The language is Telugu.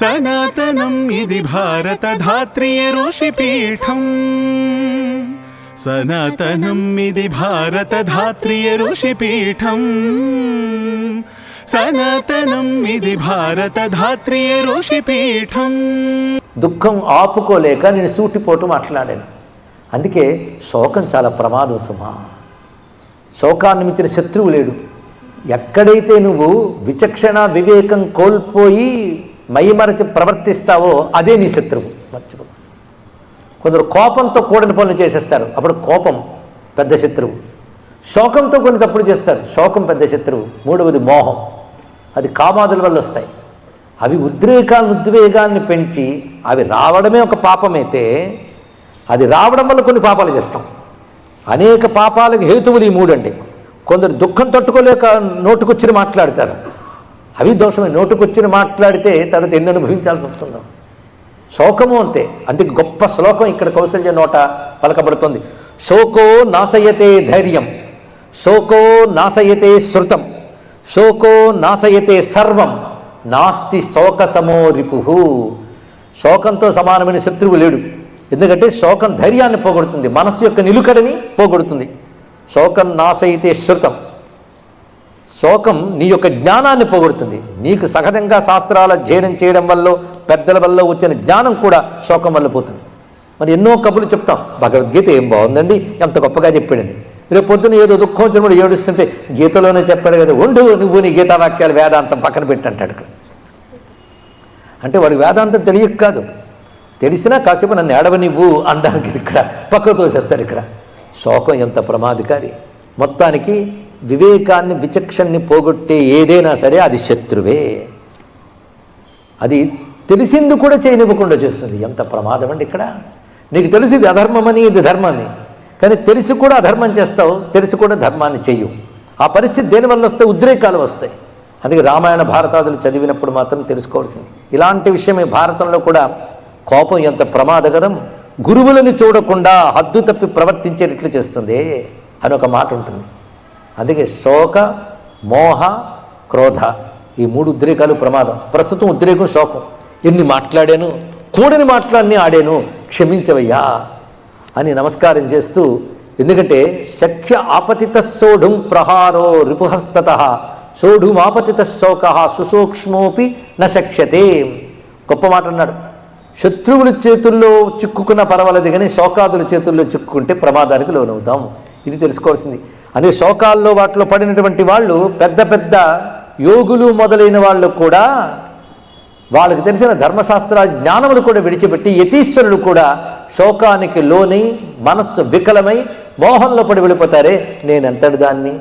సనాతనం ఇది భారత ధాత్రియ ఋషిపీఠం. సనాతనం ఇది భారత ధాత్రియ ఋషిపీఠం. సనాతనం ఇది భారత ధాత్రియ ఋషిపీఠం. దుఃఖం ఆపుకోలేక నేను సూటిపోటు మాట్లాడాను. అందుకే శోకం చాలా ప్రమాదం సుమా. శోకాన్ని మించిన శత్రువు లేడు. ఎక్కడైతే నువ్వు విచక్షణ వివేకం కోల్పోయి మైమరచి ప్రవర్తిస్తావో అదే నీ శత్రువు. మర్చిపో. కొందరు కోపంతో కూడిన పనులు చేసేస్తారు. అప్పుడు కోపం పెద్ద శత్రువు. శోకంతో కొన్ని తప్పులు చేస్తారు. శోకం పెద్ద శత్రువు. మూడవది మోహం. అది కామాదుల వల్ల వస్తాయి. అవి ఉద్రేకాన్ని ఉద్వేగాన్ని పెంచి అవి రావడమే ఒక పాపమైతే అది రావడం వల్ల కొన్ని పాపాలు చేస్తాం. అనేక పాపాలకు హేతువులు ఈ మూడండి. కొందరు దుఃఖం తట్టుకోలేక నోటుకొచ్చి మాట్లాడతారు. అవి దోషమే. నోటుకొచ్చిన మాట్లాడితే తర్వాత ఎన్ని అనుభవించాల్సి వస్తుందో. శోకము అంతే. అందుకే గొప్ప శ్లోకం ఇక్కడ కౌశల్య నోట పలకబడుతుంది. శోకో నాశయతే ధైర్యం. శోకో నాశయతే శృతం. శోకో నాశయతే సర్వం. నాస్తి శోక సమో రిపు. శోకంతో సమానమైన శత్రువు లేడు. ఎందుకంటే శోకం ధైర్యాన్ని పోగొడుతుంది. మనస్సు యొక్క నిలుకడని పోగొడుతుంది. శోకం నాశయితే శృతం. శోకం నీ యొక్క జ్ఞానాన్ని పోగొడుతుంది. నీకు సహజంగా శాస్త్రాల అధ్యయనం చేయడం వల్ల పెద్దల వల్ల వచ్చిన జ్ఞానం కూడా శోకం వల్ల పోతుంది. మరి ఎన్నో కబుర్లు చెప్తాం. భగవద్గీత ఏం బాగుందండి? ఎంత గొప్పగా చెప్పాడని రేపు పొద్దున ఏదో దుఃఖం వచ్చినప్పుడు ఏడుస్తుంటే గీతలోనే చెప్పాడు కదా ఉండు నువ్వు నీ గీతా వాక్యాలు వేదాంతం పక్కన పెట్టి అంటాడు ఇక్కడ. అంటే వాడి వేదాంతం తెలియక కాదు. తెలిసినా కాసేపు నన్ను ఏడవనివ్వు అనడానికి ఇక్కడ పక్క తోసేస్తాడు ఇక్కడ. శోకం ఎంత ప్రమాదకారి. మొత్తానికి వివేకాన్ని విచక్షణని పోగొట్టే ఏదైనా సరే అది శత్రువే. అది తెలిసింది కూడా చేయనివ్వకుండా చేస్తుంది. ఎంత ప్రమాదం అండి ఇక్కడ. నీకు తెలుసు ఇది అధర్మమని ఇది ధర్మని కానీ తెలిసి కూడా అధర్మం చేస్తావు తెలిసి కూడా ధర్మాన్ని చెయ్యవు. ఆ పరిస్థితి దేనివల్ల వస్తే ఉద్రేకాలు వస్తాయి. అందుకే రామాయణ భారతాదులు చదివినప్పుడు మాత్రం తెలుసుకోవాల్సింది. ఇలాంటి విషయమే భారతంలో కూడా కోపం ఎంత ప్రమాదకరం. గురువులను చూడకుండా హద్దు తప్పి ప్రవర్తించేటట్లు చేస్తుంది అని ఒక మాట ఉంటుంది. అందుకే శోక మోహ క్రోధ ఈ మూడు ఉద్రేకాలు ప్రమాదం. ప్రస్తుతం ఉద్రేకం శోకం. ఎన్ని మాట్లాడాను కూడని మాట్లాడిని ఆడాను క్షమించవయ్యా అని నమస్కారం చేస్తూ ఎందుకంటే శక్య ఆపతిత సోఢుం ప్రహారో రిపుహస్తత సోఢుమాపతిత శోక సుసూక్ష్మోపి న గొప్ప మాట అన్నాడు. శత్రువుల చేతుల్లో చిక్కుకున్న పర్వాలేదు కానీ శోకాదుల చేతుల్లో చిక్కుకుంటే ప్రమాదానికి లోనవుతాం. ఇది తెలుసుకోవాల్సింది. అదే శోకాల్లో వాటిలో పడినటువంటి వాళ్ళు పెద్ద పెద్ద యోగులు మొదలైన వాళ్ళు కూడా వాళ్ళకి తెలిసిన ధర్మశాస్త్ర జ్ఞానములు కూడా విడిచిపెట్టి యతీశ్వరులు కూడా శోకానికి లోనై మనస్సు వికలమై మోహంలో పడి వెళ్ళిపోతారే. నేనెంతటి దాన్ని?